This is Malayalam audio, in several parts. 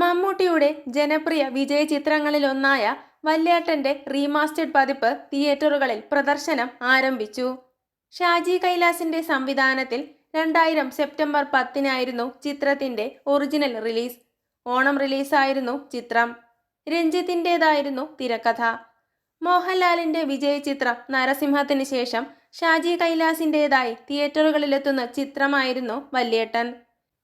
മമ്മൂട്ടിയുടെ ജനപ്രിയ വിജയ ചിത്രങ്ങളിലൊന്നായ വല്യേട്ടന്റെ റീമാസ്റ്റേഡ് പതിപ്പ് തിയേറ്ററുകളിൽ പ്രദർശനം ആരംഭിച്ചു. ഷാജി കൈലാസിന്റെ സംവിധാനത്തിൽ രണ്ടായിരം സെപ്റ്റംബർ പത്തിനായിരുന്നു ചിത്രത്തിന്റെ ഒറിജിനൽ റിലീസ് ഓണം റിലീസായിരുന്നു ചിത്രം. രഞ്ജിത്തിന്റെതായിരുന്നു തിരക്കഥ. മോഹൻലാലിന്റെ വിജയ ചിത്രം നരസിംഹത്തിന് ശേഷം ഷാജി കൈലാസിന്റെതായി തിയേറ്ററുകളിലെത്തുന്ന ചിത്രമായിരുന്നു വല്യേട്ടൻ.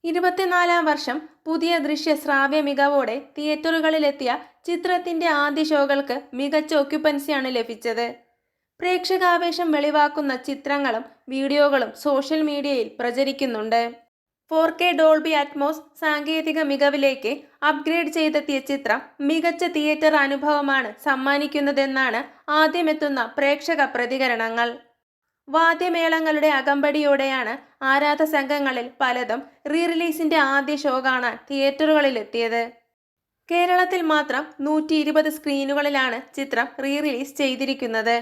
ഇരുപത്തിനാലാം വർഷം പുതിയ ദൃശ്യ ശ്രാവ്യ മികവോടെ തിയേറ്ററുകളിലെത്തിയ ചിത്രത്തിന്റെ ആദ്യ ഷോകൾക്ക് മികച്ച ഒക്യുപ്പൻസിയാണ് ലഭിച്ചത്. പ്രേക്ഷകാവേശം വെളിവാക്കുന്ന ചിത്രങ്ങളും വീഡിയോകളും സോഷ്യൽ മീഡിയയിൽ പ്രചരിക്കുന്നുണ്ട്. ഫോർ കെ ഡോൾബി അറ്റ്മോസ് സാങ്കേതിക മികവിലേക്ക് അപ്ഗ്രേഡ് ചെയ്തെത്തിയ ചിത്രം മികച്ച തിയേറ്റർ അനുഭവമാണ് സമ്മാനിക്കുന്നതെന്നാണ് ആദ്യമെത്തുന്ന പ്രേക്ഷക പ്രതികരണങ്ങൾ. വാദ്യമേളങ്ങളുടെ അകമ്പടിയോടെയാണ് ആരാധ സംഘങ്ങളിൽ പലതും റീ റിലീസിന്റെ ആദ്യ ഷോ കാണാൻ തിയേറ്ററുകളിലെത്തിയത്. കേരളത്തിൽ മാത്രം നൂറ്റി ഇരുപത് സ്ക്രീനുകളിലാണ് ചിത്രം റീ റിലീസ് ചെയ്തിരിക്കുന്നത്.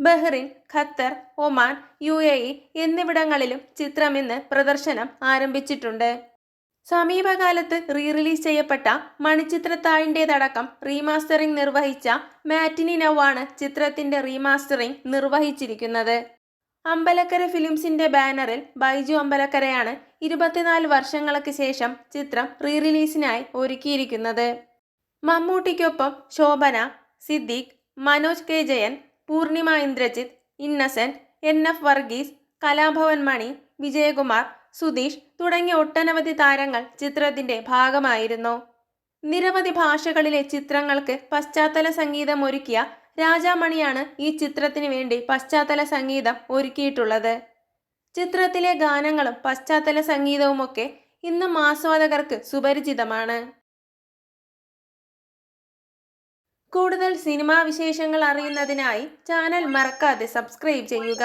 Bahrain Qatar Oman U A E എന്നിവിടങ്ങളിലും ചിത്രം ഇന്ന് പ്രദർശനം ആരംഭിച്ചിട്ടുണ്ട്. സമീപകാലത്ത് റീ റിലീസ് ചെയ്യപ്പെട്ട മണിച്ചിത്രത്താഴിന്റെതടക്കം റീമാസ്റ്ററിംഗ് നിർവഹിച്ച മാറ്റിനി നവാണ് ചിത്രത്തിന്റെ റീമാസ്റ്ററിംഗ് നിർവഹിച്ചിരിക്കുന്നത്. അമ്പലക്കര ഫിലിംസിന്റെ ബാനറിൽ ബൈജു അമ്പലക്കരയാണ് ഇരുപത്തിനാല് വർഷങ്ങൾക്ക് ശേഷം ചിത്രം റീറിലീസിനായി ഒരുക്കിയിരിക്കുന്നത്. മമ്മൂട്ടിക്കൊപ്പം Shobana Siddique Manoj K. Jayan Poornima Indrajith Innocent N. F. Varghese Kalabhavan Mani Vijayakumar Sudheesh തുടങ്ങിയ ഒട്ടനവധി താരങ്ങൾ ചിത്രത്തിന്റെ ഭാഗമായിരുന്നു. നിരവധി ഭാഷകളിലെ ചിത്രങ്ങൾക്ക് പശ്ചാത്തല സംഗീതം ഒരുക്കിയ രാജാമണിയാണ് ഈ ചിത്രത്തിന് വേണ്ടി പശ്ചാത്തല സംഗീതം ഒരുക്കിയിട്ടുള്ളത്. ചിത്രത്തിലെ ഗാനങ്ങളും പശ്ചാത്തല സംഗീതവുമൊക്കെ ഇന്നും ആസ്വാദകർക്ക് സുപരിചിതമാണ്. കൂടുതൽ സിനിമാ വിശേഷങ്ങൾ അറിയുന്നതിനായി ചാനൽ മറക്കാതെ സബ്സ്ക്രൈബ് ചെയ്യുക.